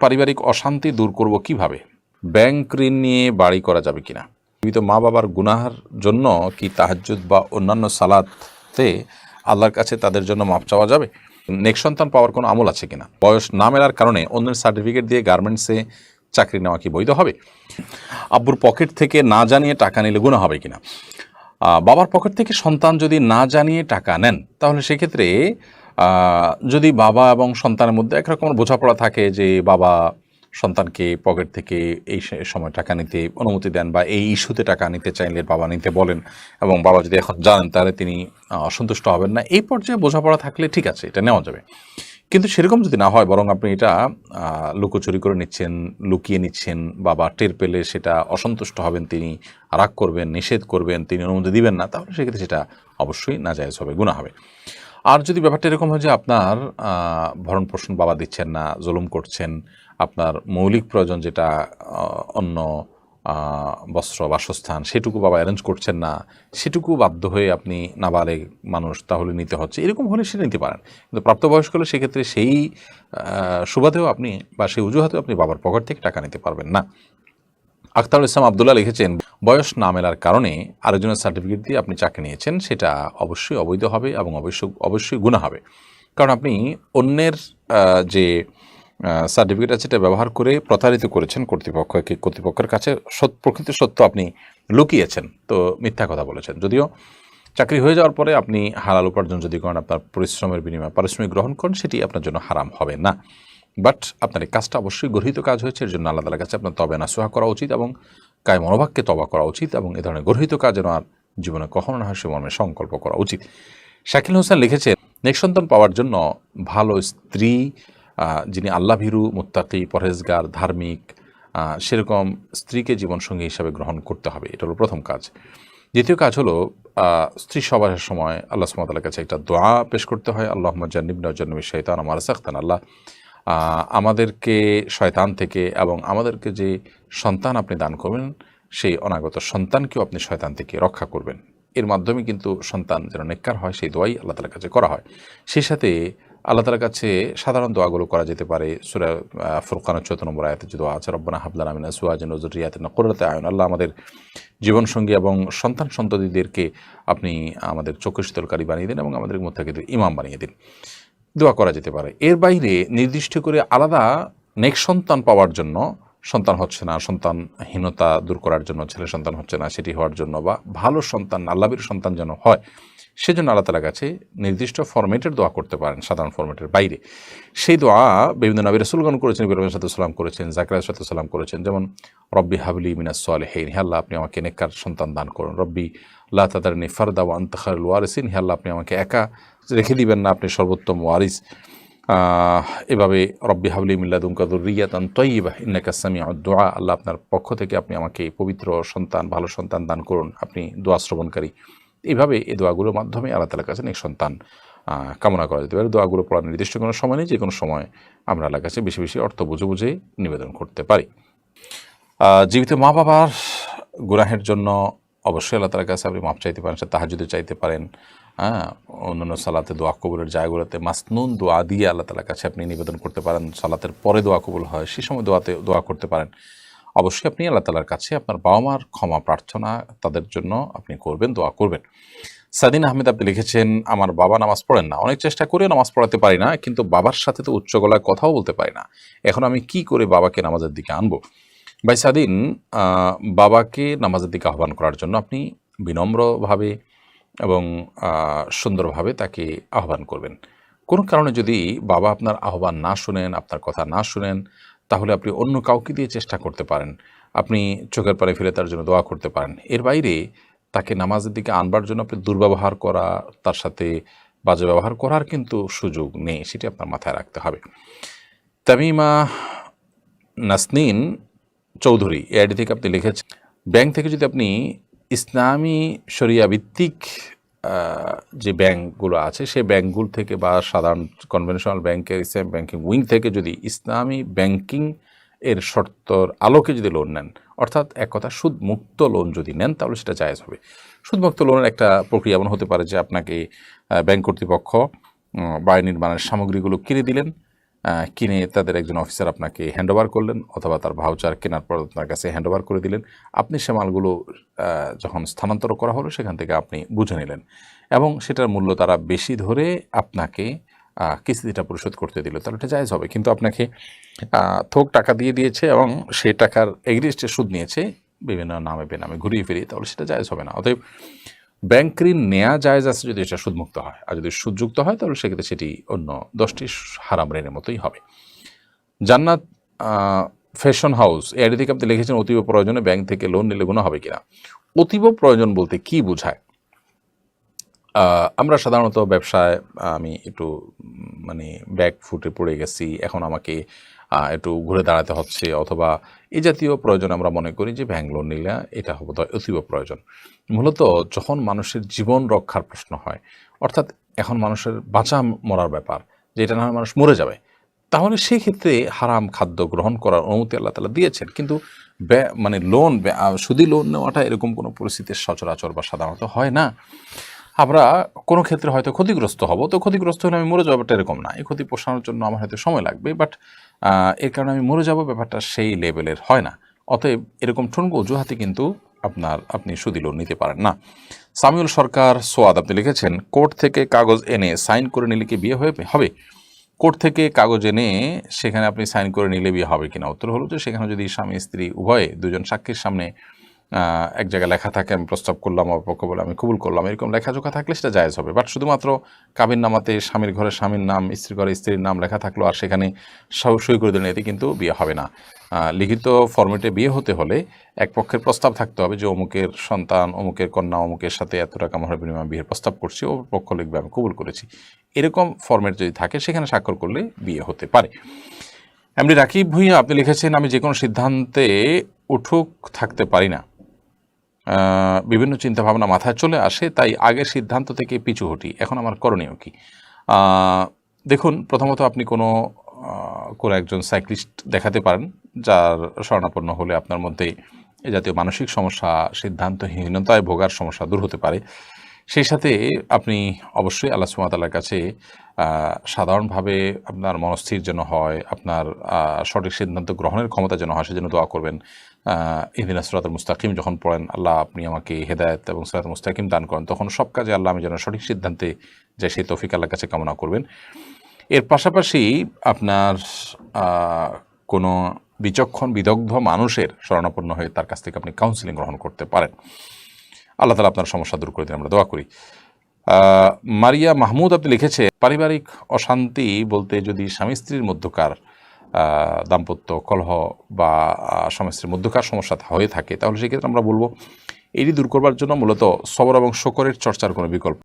পারিবারিক অশান্তি দূর করব কীভাবে? ব্যাংক ঋণ নিয়ে বাড়ি করা যাবে কিনা? জীবিত মা বাবার গুনাহার জন্য কি তাহাজ্জুদ বা অন্যান্য সালাতে আল্লাহর কাছে তাদের জন্য মাপ চাওয়া যাবে? নেক্সট সন্তান পাওয়ার কোনো আমল আছে কিনা? বয়স না মেলার কারণে অন্যের সার্টিফিকেট দিয়ে গার্মেন্টসে চাকরি নেওয়া কি বৈধ হবে? আব্বুর পকেট থেকে না জানিয়ে টাকা নিলে গুণা হবে কিনা? বাবার পকেট থেকে সন্তান যদি না জানিয়ে টাকা নেন, তাহলে সেক্ষেত্রে যদি বাবা এবং সন্তানের মধ্যে একরকম বোঝাপড়া থাকে যে বাবা সন্তানকে পকেট থেকে এই সময় টাকা নিতে অনুমতি দেন বা এই ইস্যুতে টাকা নিতে চাইলে বাবা নিতে বলেন এবং বাবা যদি এখন জানেন তাহলে তিনি অসন্তুষ্ট হবেন না। এই পর্যায়ে বোঝাপড়া থাকলে ঠিক আছে, এটা নেওয়া যাবে। কিন্তু সেরকম যদি না হয়, বরং আপনি এটা লুকোচুরি করে নিচ্ছেন, লুকিয়ে নিচ্ছেন, বাবা টের পেলে সেটা অসন্তুষ্ট হবেন, তিনি রাগ করবেন, নিষেধ করবেন, তিনি অনুমতি দিবেন না, তাহলে সেক্ষেত্রে সেটা অবশ্যই নাজায়জ হবে গুণা হবে। আর যদি ব্যাপারটা এরকম হয় যে আপনার ভরণ পোষণ বাবা দিচ্ছেন না, জুলুম করছেন, আপনার মৌলিক প্রয়োজন যেটা অন্য বস্ত্র, বাসস্থান, সেটুকু বাবা অ্যারেঞ্জ করছেন না, সেটুকু বাধ্য হয়ে আপনি নাবালেগ মানুষ তাহলে নিতে হচ্ছে, এরকম হলে সেটা নিতে পারেন। কিন্তু প্রাপ্তবয়স্ক হলে সেক্ষেত্রে সেই সুবাদেও আপনি বা সেই অজুহাতেও আপনি বাবার পকেট থেকে টাকা নিতে পারবেন না। আখতারুল ইসলাম আবদুল্লাহ লিখেছেন বয়স না মেলার কারণে আরেকজনের সার্টিফিকেট দিয়ে আপনি চাকরি নিয়েছেন, সেটা অবশ্যই অবৈধ হবে এবং অবশ্যই অবশ্যই গুণা হবে। কারণ আপনি অন্যের যে সার্টিফিকেট আছে সেটা ব্যবহার করে প্রতারিত করেছেন কর্তৃপক্ষকে, কর্তৃপক্ষের কাছে সৎ প্রকৃত সত্য আপনি লুকিয়েছেন। তো মিথ্যা কথা বলেছেন। যদিও চাকরি হয়ে যাওয়ার পরে আপনি হালাল উপার্জন যদি করেন, আপনার পরিশ্রমের বিনিময়ে পারিশ্রমিক গ্রহণ করেন, সেটি আপনার জন্য হারাম হবে না। বাট আপনার এই কাজটা অবশ্যই গর্হিত কাজ হয়েছে, এর জন্য আল্লাহ তালার কাছে আপনার তবে না নাসুহা করা উচিত এবং কায় মনোভাবকে তবা করা উচিত এবং এ ধরনের গর্হিত কাজ যেন আর জীবনে কখনো না হয়, সে মর্মে সংকল্প করা উচিত। শাকিল হোসেন লিখেছেন নেক্সট সন্তান পাওয়ার জন্য ভালো স্ত্রী যিনি আল্লাহ ভীরু মুত্তাকি, পরহেজগার, ধার্মিক সেরকম স্ত্রীকে জীবনসঙ্গী হিসাবে গ্রহণ করতে হবে। এটা হলো প্রথম কাজ। দ্বিতীয় কাজ হলো স্ত্রী সবার সময় আল্লাহ সুমতালার কাছে একটা দোয়া পেশ করতে হয়। আল্লাহ জান্নিবনা জন্নবী শৈতান আমার সাখতান আল্লাহ আমাদেরকে শয়তান থেকে এবং আমাদেরকে যে সন্তান আপনি দান করবেন, সেই অনাগত সন্তানকেও আপনি শয়তান থেকে রক্ষা করবেন। এর মাধ্যমে কিন্তু সন্তান যেন নেককার হয়, সেই দোয়াই আল্লাহ তালার কাছে করা হয়। সেই সাথে আল্লাহ তালার কাছে সাধারণ দোয়াগুলো করা যেতে পারে। সুরা ফুরকানের চৌদ্দ নম্বর আয়াতে যে দোয়া আছে, রব্বানা হাবলান আমিনা সুয়াজিন নজরিয়াত না করতে আয়ন। আল্লাহ আমাদের জীবনসঙ্গী এবং সন্তান সন্ততিদেরকে আপনি আমাদের চক্ষু শীতলকারী বানিয়ে দিন এবং আমাদের মধ্যে ইমাম বানিয়ে দিন। দোয়া করা যেতে পারে। এর বাইরে নির্দিষ্ট করে আলাদা নেক সন্তান পাওয়ার জন্য সন্তান হচ্ছে না, সন্তানহীনতা দূর করার জন্য, ছেলে সন্তান হচ্ছে না, সেটি হওয়ার জন্য বা ভালো সন্তান আল্লাবির সন্তান যেন হয়, সেজন্য আল্লাহ তালার কাছে নির্দিষ্ট ফরম্যাটের দোয়া করতে পারেন, সাধারণ ফরম্যাটের বাইরে। সেই দোয়া বিভিন্ন নবী রসুলগণ করেছেন ইব্রাহিম সাল্লাম করেছেন জাকরাত সাল্লাম করেছেন, যেমন, রব্বি হাবলি মিনাস হেইন হে আল্লাহ আপনি আমাকে নেককার সন্তান দান করুন। রব্বি আল্লাহ তাদারনি ফারদা ওয়ান তাখার ওয়ারিসিন হে আল্লাহ আপনি আমাকে একা রেখে দিবেন না, আপনি সর্বোত্তম ওয়ারিস। এভাবে রব্বি হাবলি মিল্লাদুম কাদুর রিয়াতান তৈবা ইন্নাকাসামি দোয়া আল্লাহ আপনার পক্ষ থেকে আপনি আমাকে পবিত্র সন্তান, ভালো সন্তান দান করুন, আপনি দোয়া শ্রবণকারী। এইভাবে এই দোয়াগুলোর মাধ্যমে আল্লাহ তালার কাছে নেক সন্তান কামনা করা যেতে পারে। দোয়াগুলো পড়ার নির্দিষ্ট কোনো সময় নেই যে কোনো সময় আমরা আল্লাহর কাছে বেশি বেশি অর্থ বুঝে বুঝে নিবেদন করতে পারি। জীবিত মা বাবার গুনাহের জন্য অবশ্যই আল্লাহ তালার কাছে আপনি মাপ চাইতে পারেন, সে তাহাজুদে চাইতে পারেন। হ্যাঁ অন্যান্য সালাতে দোয়া কবুলের জায়গাগুলোতে মাসনুন দোয়া দিয়ে আল্লাহ তালার কাছে আপনি নিবেদন করতে পারেন। সালাতের পরে দোয়া কবুল হয়, সেই সময় দোয়াতে দোয়া করতে পারেন। অবশ্যই আপনি আল্লাহ তালার কাছে আপনার বাবা মার ক্ষমা প্রার্থনা তাদের জন্য আপনি করবেন, দোয়া করবেন। সাদিন আহমেদ আপনি লিখেছেন, আমার বাবা নামাজ পড়েন না। অনেক চেষ্টা করে নামাজ পড়াতে পারি না, কিন্তু বাবার সাথে তো উচ্চ গলায় কথাও বলতে পারি না। এখন আমি কি করে বাবাকে নামাজের দিকে আনব? ভাই সাদিন বাবাকে নামাজের দিকে আহ্বান করার জন্য আপনি বিনম্রভাবে এবং সুন্দরভাবে তাকে আহ্বান করবেন। কোনো কারণে যদি বাবা আপনার আহ্বান না শুনেন, আপনার কথা না শুনেন, তাহলে আপনি অন্য কাউকে দিয়ে চেষ্টা করতে পারেন। আপনি চোখের পানি ফেলে তার জন্য দোয়া করতে পারেন। এর বাইরে তাকে নামাজের দিকে আনবার জন্য আপনি দুর্ব্যবহার করা, তার সাথে বাজে ব্যবহার করার কিন্তু সুযোগ নেই, সেটি আপনার মাথায় রাখতে হবে। তামিমা নাসনিন চৌধুরী, এআইডি থেকে আপনি লিখেছেন, ব্যাংক থেকে যদি আপনি ইসলামী শরিয়া ভিত্তিক যে ব্যাংকগুলো আছে, সেই ব্যাংকগুলো থেকে বা সাধারণ কনভেনশনাল ব্যাংকের ইসলাম ব্যাংকিং উইং থেকে যদি ইসলামী ব্যাংকিং এর শর্তর আলোকে যদি লোন নেন, অর্থাৎ এক কথা সুদ মুক্ত লোন যদি নেন, তাহলে সেটা জায়েজ হবে। সুদমুক্ত লোনের একটা প্রক্রিয়া এমন হতে পারে যে আপনাকে ব্যাংক কর্তৃপক্ষ বাড়ি নির্মাণের সামগ্রীগুলো কিনে দিলেন কিনে তাদের একজন অফিসার আপনাকে হ্যান্ডওভার করলেন অথবা তার ভাউচার কেনার পর আপনার কাছে হ্যান্ডওভার করে দিলেন। আপনি সে মালগুলো যখন স্থানান্তর করা হলো, সেখান থেকে আপনি বুঝে নিলেন এবং সেটার মূল্য তারা বেশি ধরে আপনাকে কিস্তিটা পরিশোধ করতে দিল। তাহলে এটা জায়জ হবে। কিন্তু আপনাকে থোক টাকা দিয়ে দিয়েছে এবং সে টাকার এগ্রিস্টে সুদ নিয়েছে। বিভিন্ন নামে বেনামে ঘুরিয়ে ফিরিয়ে, তাহলে সেটা জায়জ হবে না। অতএব ব্যাংক ঋণ নেওয়া জায়জ আছে যদি এটা সুদমুক্ত হয়। আর যদি সুদযুক্ত হয়, তাহলে সেক্ষেত্রে সেটি অন্য দশটি হারাম ঋণের মতোই হবে। জান্নাত ফ্যাশন হাউস এর থেকে আপনি লিখেছেন অতীব প্রয়োজনে ব্যাংক থেকে লোন নিলে গুণ হবে কিনা? অতীব প্রয়োজন বলতে কি বোঝায়? আমরা সাধারণত ব্যবসায়, আমি একটু মানে ব্যাক ফুটে পড়ে গেছি। এখন আমাকে একটু ঘুরে দাঁড়াতে হচ্ছে, অথবা এই জাতীয় প্রয়োজন আমরা মনে করি যে ব্যাংক লোন নিলে এটা হবে অতীব প্রয়োজন। মূলত যখন মানুষের জীবন রক্ষার প্রশ্ন হয়, অর্থাৎ এখন মানুষের বাঁচা মরার ব্যাপার, যে এটা না মানুষ মরে যাবে, তাহলে সেই ক্ষেত্রে হারাম খাদ্য গ্রহণ করার অনুমতি আল্লাহ তালা দিয়েছেন। কিন্তু মানে লোন সুদি লোন নেওয়াটা এরকম কোনো পরিস্থিতির সচরাচর বা সাধারণত হয় না। আমরা কোনো ক্ষেত্রে হয়তো ক্ষতিগ্রস্ত হব। তো ক্ষতিগ্রস্ত হলে আমি মরে যাব ব্যাপারটা এরকম না। এই ক্ষতি পোষানোর জন্য আমার হয়তো সময় লাগবে বাট এর কারণে আমি মরে যাব ব্যাপারটা সেই লেভেলের হয় না। অতএব এরকম ঠুনকো অজুহাতে কিন্তু আপনার, আপনি সুদি লোন নিতে পারেন না। সামিউল সরকার সোয়াদ আপনি লিখেছেন, কোর্ট থেকে কাগজ এনে সাইন করে নিলে কি বিয়ে হয়ে হবে? কোর্ট থেকে কাগজ এনে সেখানে আপনি সাইন করে নিলে বিয়ে হবে কিনা? উত্তর হলো যে সেখানে যদি স্বামী, স্ত্রী, উভয়ে দুজন সাক্ষীর সামনে এক জায়গায় লেখা থাকে, আমি প্রস্তাব করলাম অপক্ষ বলে আমি কবুল করলাম। এরকম লেখাজোখা থাকলে সেটা জায়েজ হবে। বাট শুধুমাত্র কাবির নামাতে স্বামীর ঘরে স্বামীর নাম, স্ত্রীর ঘরে স্ত্রীর নাম লেখা থাকল আর সেখানে সই করে দিলেন, এতে কিন্তু বিয়ে হবে না। লিখিত ফর্মেটে বিয়ে হতে হলে এক পক্ষের প্রস্তাব থাকতে হবে যে অমুকের সন্তান, অমুকের কন্যা, অমুকের সাথে এত টাকা মহার বিনিময়ে বিয়ের প্রস্তাব করছি ও পক্ষ লিখবে, আমি কবুল করেছি। এরকম ফর্মেট যদি থাকে, সেখানে স্বাক্ষর করলে বিয়ে হতে পারে। এমনি রাকিব ভুঁইয়া, আপনি লিখেছেন, আমি যে কোনো সিদ্ধান্তে উঠুক, থাকতে পারি না। বিভিন্ন চিন্তাভাবনা মাথায় চলে আসে, তাই আগের সিদ্ধান্ত থেকে পিছু হটি। এখন আমার করণীয় কি? দেখুন, প্রথমত আপনি কোনো কোনো একজন সাইক্লিস্ট দেখাতে পারেন, যার শরণাপন্ন হলে আপনার মধ্যে এ জাতীয় মানসিক সমস্যা, সিদ্ধান্তহীনতায় ভোগার সমস্যা দূর হতে পারে। সেই সাথে আপনি অবশ্যই আল্লাহ সুমাতালার কাছে সাধারণভাবে আপনার মনস্থির যেন হয়, আপনার সঠিক সিদ্ধান্ত গ্রহণের ক্ষমতা যেন হয়, সেজন্য দোয়া করবেন। ইদিনা সুরাতুল মুস্তাকিম যখন পড়েন, আল্লাহ আপনি আমাকে হেদায়ত এবং সুরাত মুস্তাকিম দান করেন, তখন সব কাজে আল্লাহ আমি যেন সঠিক সিদ্ধান্তে যাই, সেই তৌফিক আল্লাহর কাছে কামনা করবেন। এর পাশাপাশি আপনার কোনো বিচক্ষণ, বিদগ্ধ মানুষের শরণাপন্ন হয়ে তার কাছ থেকে আপনি কাউন্সিলিং গ্রহণ করতে পারেন। আল্লাহ তালা আপনার সমস্যা দূর করে দিন, আমরা দোয়া করি। মারিয়া মাহমুদ আপনি লিখেছে, পারিবারিক অশান্তি বলতে যদি স্বামী স্ত্রীর মধ্যকার দাম্পত্য কলহ বা স্বামী স্ত্রীর মধ্যকার সমস্যা হয়ে থাকে, তাহলে সেক্ষেত্রে আমরা বলব, এটি দূর করবার জন্য মূলত সবর এবং শকরের চর্চার কোনো বিকল্প